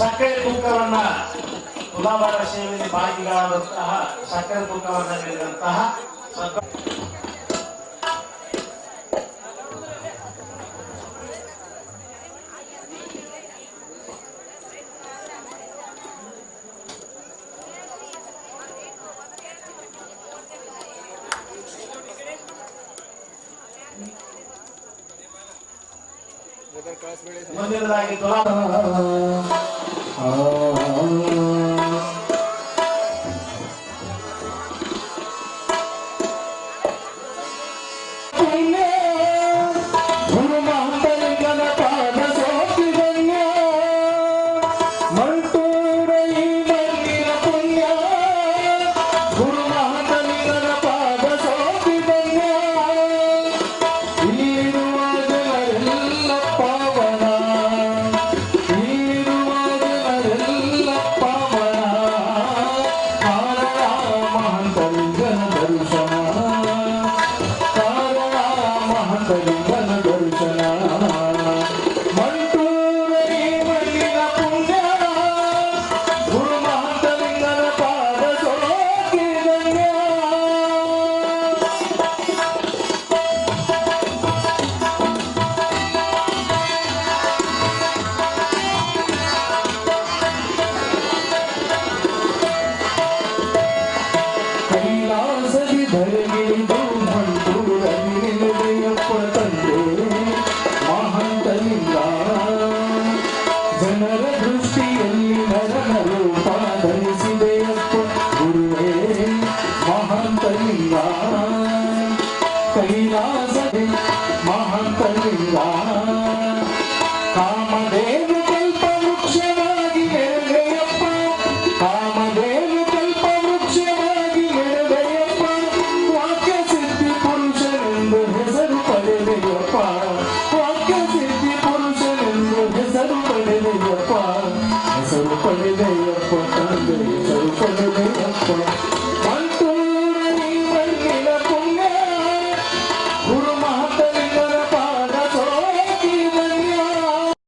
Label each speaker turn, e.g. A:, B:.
A: ಸಕ್ಕರೆ ಗುಕ್ಕರನ್ನ ಕುದಾಮರಶೆಯನ್ನ ಬಾಕಿಗಳ ಬಂತಾ ಸಕ್ಕರೆ ಗುಕ್ಕರನ್ನ ತಿಳಿದಂತಾ ಸಕ್ಕರೆ ಗದರ್ ಕಾಸಬೇಡಿ ಸಂಬಂಧಿಗಳಾಗಿ
B: ತುಲಾತನ್ನ Oh. ಕೈಲಾಸದೆ ಮಹಾಕೈಲಾಸ ಕಾಮದೇವ ಕಲ್ಪ ವೃಕ್ಷವಾಗಿ ಎಳೆದಯಪ್ಪ ಕಾಮದೇವ ಕಲ್ಪ ವೃಕ್ಷವಾಗಿ ಎಳೆದಯಪ್ಪ ವಾಕ್ಯ ಸಿದ್ಧಿ ಪುರುಷನೆಂದು ಹೆಸರು ಪಡೆದೆಯಪ್ಪ ವಾಕ್ಯ ಸಿದ್ಧಿ ಪುರುಷನೆಂದು ಹೆಸರು ಪಡೆದೆಯಪ್ಪ ಹೆಸರು ಪಡೆದೆಯಪ್ಪ ತಂದೆ ಹೆಸರು ಪಡೆದೆಯಪ್ಪ